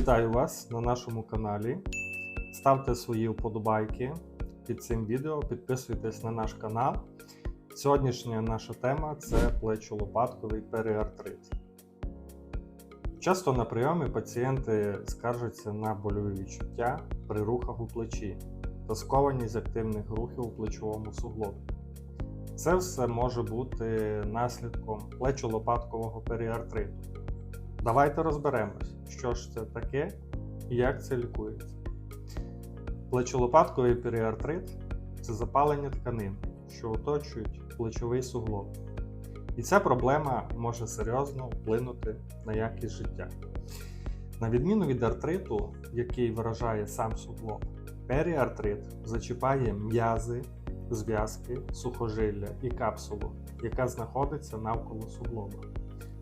Вітаю вас на нашому каналі. Ставте свої вподобайки під цим відео, підписуйтесь на наш канал. Сьогоднішня наша тема це плечо-лопатковий періартрит. Часто на прийомі пацієнти скаржаться на больові відчуття при рухах у плечі та скованість активних рухів у плечовому суглобі. Це все може бути наслідком плечо-лопаткового періартриту. Давайте розберемось, що ж це таке і як це лікується. Плечолопатковий періартрит це запалення тканин, що оточують плечовий суглоб. І ця проблема може серйозно вплинути на якість життя. На відміну від артриту, який виражає сам суглоб, періартрит зачіпає м'язи, зв'язки, сухожилля і капсулу, яка знаходиться навколо суглоба.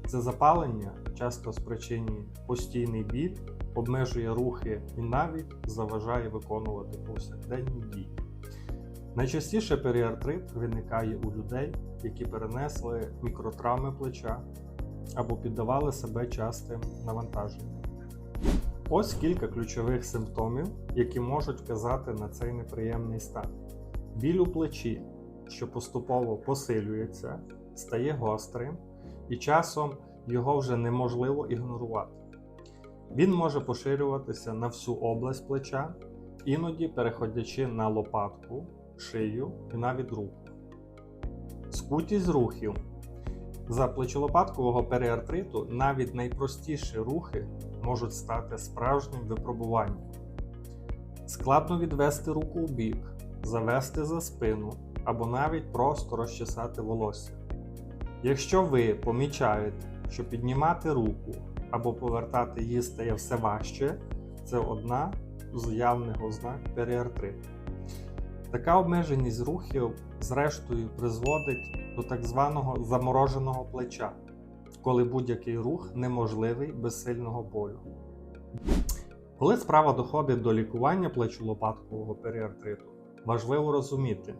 Це запалення часто спричинює постійний біль, обмежує рухи і навіть заважає виконувати повсякденні дії. Найчастіше періартрит виникає у людей, які перенесли мікротравми плеча або піддавали себе частим навантаженням. Ось кілька ключових симптомів, які можуть вказати на цей неприємний стан. Біль у плечі, що поступово посилюється, стає гострим і часом його вже неможливо ігнорувати. Він може поширюватися на всю область плеча, іноді переходячи на лопатку, шию і навіть руку. Скутість рухів. За плечолопаткового періартриту навіть найпростіші рухи можуть стати справжнім випробуванням. Складно відвести руку в бік, завести за спину або навіть просто розчесати волосся. Якщо ви помічаєте, що піднімати руку або повертати її стає все важче, це одна з явних ознак періартриту. Така обмеженість рухів, зрештою, призводить до так званого замороженого плеча, коли будь-який рух неможливий без сильного болю. Коли справа доходить до лікування плечолопаткового періартриту, важливо розуміти,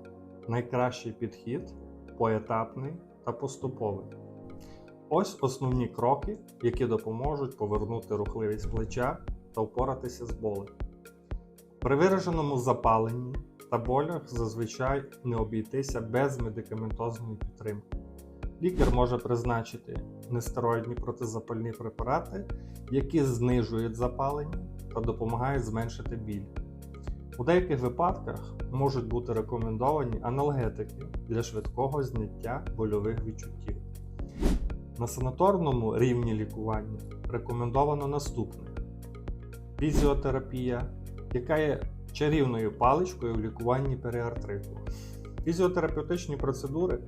найкращий підхід поетапний та поступовий. Ось основні кроки, які допоможуть повернути рухливість плеча та впоратися з болем. При вираженому запаленні та болях зазвичай не обійтися без медикаментозної підтримки. Лікар може призначити нестероїдні протизапальні препарати, які знижують запалення та допомагають зменшити біль. У деяких випадках можуть бути рекомендовані аналгетики для швидкого зняття больових відчуттів. На санаторному рівні лікування рекомендовано наступне: фізіотерапія, яка є чарівною паличкою в лікуванні періартриту. Фізіотерапевтичні процедури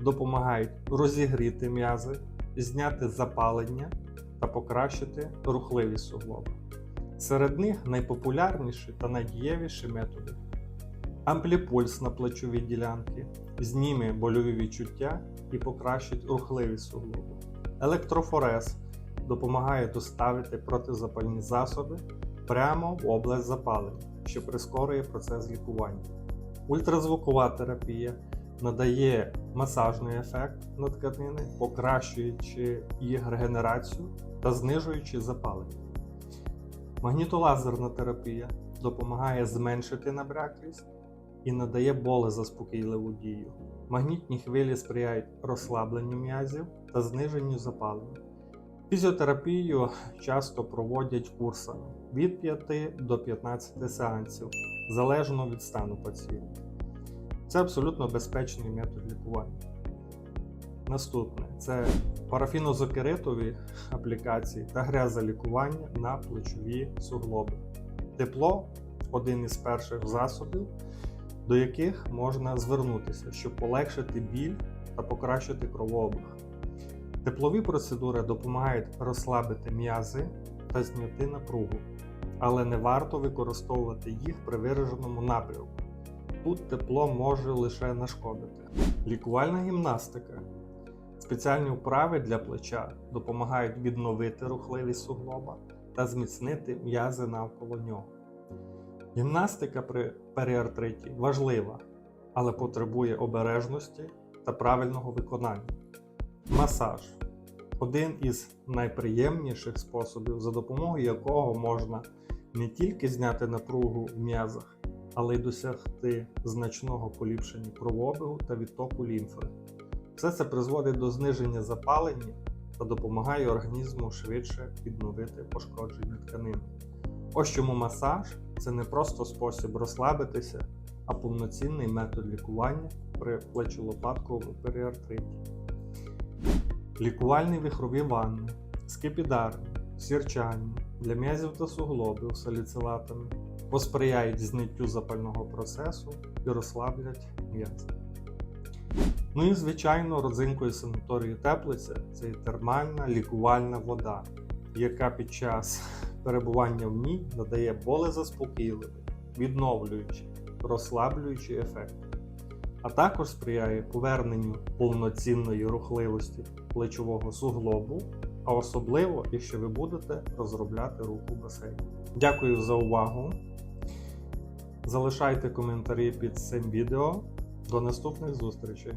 допомагають розігріти м'язи, зняти запалення та покращити рухливість суглоба. Серед них найпопулярніші та найдієвіші методи. Ампліпульс на плечові ділянки зніме больові відчуття і покращить рухливість суглобу. Електрофорез допомагає доставити протизапальні засоби прямо в область запалення, що прискорює процес лікування. Ультразвукова терапія надає масажний ефект на тканини, покращуючи їх регенерацію та знижуючи запалення. Магнітолазерна терапія допомагає зменшити набряклість і надає болезаспокійливу дію. Магнітні хвилі сприяють розслабленню м'язів та зниженню запалення. Фізіотерапію часто проводять курсами від 5 до 15 сеансів, залежно від стану пацієнта. Це абсолютно безпечний метод лікування. Наступне це парафінозокеритові аплікації та грязолікування на плечові суглоби. Тепло один із перших засобів, до яких можна звернутися, щоб полегшити біль та покращити кровообіг. Теплові процедури допомагають розслабити м'язи та зняти напругу, але не варто використовувати їх при вираженому напрямку. Тут тепло може лише нашкодити. Лікувальна гімнастика. Спеціальні вправи для плеча допомагають відновити рухливість суглоба та зміцнити м'язи навколо нього. Гімнастика при періартриті важлива, але потребує обережності та правильного виконання. Масаж. один із найприємніших способів, за допомогою якого можна не тільки зняти напругу в м'язах, але й досягти значного поліпшення кровообігу та відтоку лімфи. Все це призводить до зниження запалення та допомагає організму швидше відновити пошкоджені тканини. Ось чому масаж це не просто спосіб розслабитися, а повноцінний метод лікування при плечолопатковому періартриті. Лікувальні вихрові ванни, скипідарні, сірчальні для м'язів та суглобів саліцилатами посприяють зниттю запального процесу і розслаблять м'язи. Ну і звичайно, родзинкою санаторію теплиця це термальна лікувальна вода, яка під час перебування в ній надає болезаспокійливий, відновлюючий, розслаблюючий ефект, а також сприяє поверненню повноцінної рухливості плечового суглобу, а особливо, якщо ви будете розробляти рух у басейні. Дякую за увагу. Залишайте коментарі під цим відео. До наступних зустрічей!